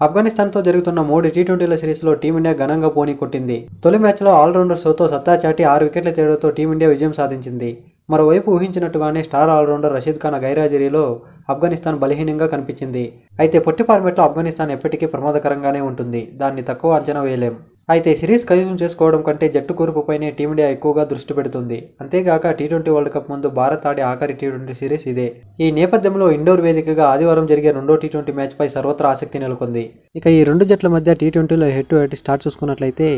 ఆఫ్ఘనిస్తాన్తో జరుగుతున్న మూడు టీ ట్వంటీల సిరీస్లో టీమిండియా ఘనంగా పోనీ కొట్టింది. తొలి మ్యాచ్లో ఆల్రౌండర్ షోతో సత్తా చాటి ఆరు వికెట్ల తేడాతో టీమిండియా విజయం సాధించింది. మరోవైపు ఊహించినట్టుగానే star all rounder Rashid Khan గైరాజరీలో Afghanistan బలహీనంగా కనిపించింది. అయితే పొట్టి ఫార్మెట్లో ఆఫ్ఘనిస్తాన్ ఎప్పటికీ ప్రమాదకరంగానే ఉంటుంది. దాన్ని తక్కువ అంచనా వేయలేం. అయితే సిరీస్ కైవసం చేసుకోవడం కంటే జట్టు కూర్పుపైనే టీమిండియా ఎక్కువగా దృష్టి పెడుతుంది. అంతేగాక టీ ట్వంటీ వరల్డ్ కప్ ముందు భారత్ ఆడే ఆఖరి టీ ట్వంటీ సిరీస్ ఇదే. ఈ నేపథ్యంలో ఇండోర్ వేదికగా ఆదివారం జరిగే రెండో టీ ట్వంటీ మ్యాచ్పై సర్వత్రా ఆసక్తి నెలకొంది. ఇక ఈ రెండు జట్ల మధ్య టీ ట్వంటీలో హెడ్ టు హెడ్ స్టార్ట్ చూసుకున్నట్లయితే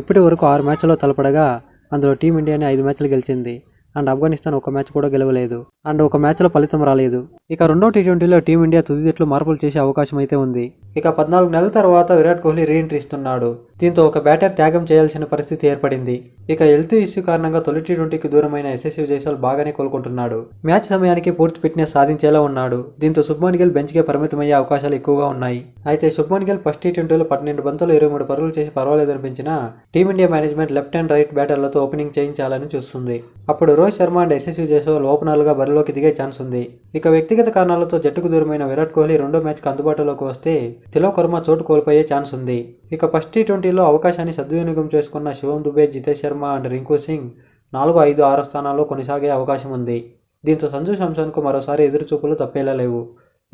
ఇప్పటి వరకు ఆరు మ్యాచ్లో తలపడగా అందులో టీమిండియాని ఐదు మ్యాచ్లు గెలిచింది. అండ్ ఆఫ్ఘనిస్తాన్ ఒక మ్యాచ్ కూడా గెలవలేదు. అండ్ ఒక మ్యాచ్లో ఫలితం రాలేదు. ఇక రెండో టీ ట్వంటీలో టీమిండియా తుది జట్లు మార్పులు చేసే అవకాశం అయితే ఉంది. ఇక పద్నాలుగు నెలల తర్వాత విరాట్ కోహ్లీ రీఎంట్రీ ఇస్తున్నాడు. దీంతో ఒక బ్యాటర్ త్యాగం చేయాల్సిన పరిస్థితి ఏర్పడింది. ఇక హెల్త్ ఇష్యూ కారణంగా తొలి టీ ట్వంటీకి దూరమైన యశస్వి జైస్వాల్ బాగానే కోలుకుంటున్నాడు. మ్యాచ్ సమయానికి పూర్తి ఫిట్నెస్ సాధించేలా ఉన్నాడు. దీంతో శుభ్మన్ గిల్ బెంచ్కే పరిమితమయ్యే అవకాశాలు ఎక్కువగా ఉన్నాయి. అయితే శుభ్మన్ గిల్ ఫస్ట్ టీ ట్వంటీలో పన్నెండు బంతులు ఇరవై మూడు పరుగులు చేసి పర్వాలేదనిపించినా team India management left and right బ్యాటర్లతో opening చేయించాలని చూస్తుంది. అప్పుడు రోహిత్ శర్మ అండ్ యశస్వి జైస్వాల్ ఓపెనర్లుగా బరిలోకి దిగే ఛాన్స్ ఉంది. ఇక వ్యక్తిగత కారణాలతో జట్టుకు దూరమైన విరాట్ కోహ్లీ రెండో మ్యాచ్కి అందుబాటులోకి వస్తే తిలోక్ వర్మ చోటు కోల్పోయే ఛాన్స్ ఉంది. ఇక ఫస్ట్ టీ ట్వంటీలో అవకాశాన్ని సద్వినియోగం చేసుకున్న శివం దుబే జితేష్ శర్మ అండ్ రింకు సింగ్ నాలుగు ఐదు ఆరు స్థానాల్లో కొనసాగే అవకాశం ఉంది. దీంతో సంజు శాంసన్కు మరోసారి ఎదురుచూపులు తప్పేలా లేవు.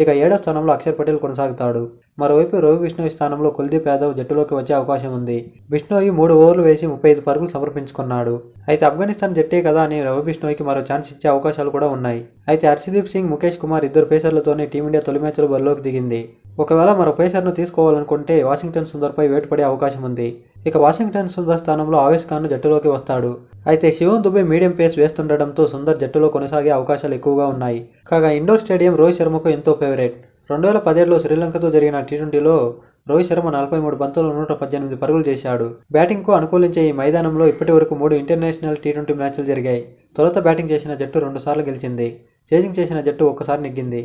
ఇక ఏడో స్థానంలో అక్షర్ పటేల్ కొనసాగుతాడు. మరోవైపు రవి బిష్ణోయ్ స్థానంలో కుల్దీప్ యాదవ్ జట్టులోకి వచ్చే అవకాశం ఉంది. బిష్ణోయ్ మూడు ఓవర్లు వేసి ముప్పై ఐదు పరుగులు సమర్పించుకున్నాడు. అయితే ఆఫ్ఘనిస్తాన్ జట్టే కదా అని రవి బిష్ణోయ్కి మరో ఛాన్స్ ఇచ్చే అవకాశాలు కూడా ఉన్నాయి. అయితే హర్షదీప్ సింగ్ ముఖేష్ కుమార్ ఇద్దరు పేసర్లతోనే టీమిండియా తొలి మ్యాచ్లో బరిలోకి దిగింది. ఒకవేళ మరో పేసర్ను తీసుకోవాలనుకుంటే వాషింగ్టన్ సుందర్పై వేటుపడే అవకాశం ఉంది. ఇక వాషింగ్టన్ సుందర్ స్థానంలో ఆవేశ్ ఖాన్ జట్టులోకి వస్తాడు. అయితే శివం దుబే మీడియం పేస్ వేస్తుండటంతో సుందర్ జట్టులో కొనసాగే అవకాశాలు ఎక్కువగా ఉన్నాయి. కాగా ఇండోర్ స్టేడియం రోహిత్ శర్మకు ఎంతో ఫేవరెట్. రెండు వేల పదిహేడులో శ్రీలంకతో జరిగిన టీ ట్వంటీలో రోహిత్ శర్మ నలభై మూడు బంతులు నూట పద్దెనిమిది పరుగులు చేశాడు. బ్యాటింగ్కు అనుకూలించే ఈ మైదానంలో ఇప్పటి వరకు మూడు ఇంటర్నేషనల్ టీ ట్వంటీ మ్యాచ్లు జరిగాయి. తొలుత బ్యాటింగ్ చేసిన జట్టు రెండుసార్లు గెలిచింది. చేజింగ్ చేసిన జట్టు ఒక్కసారి నెగ్గింది.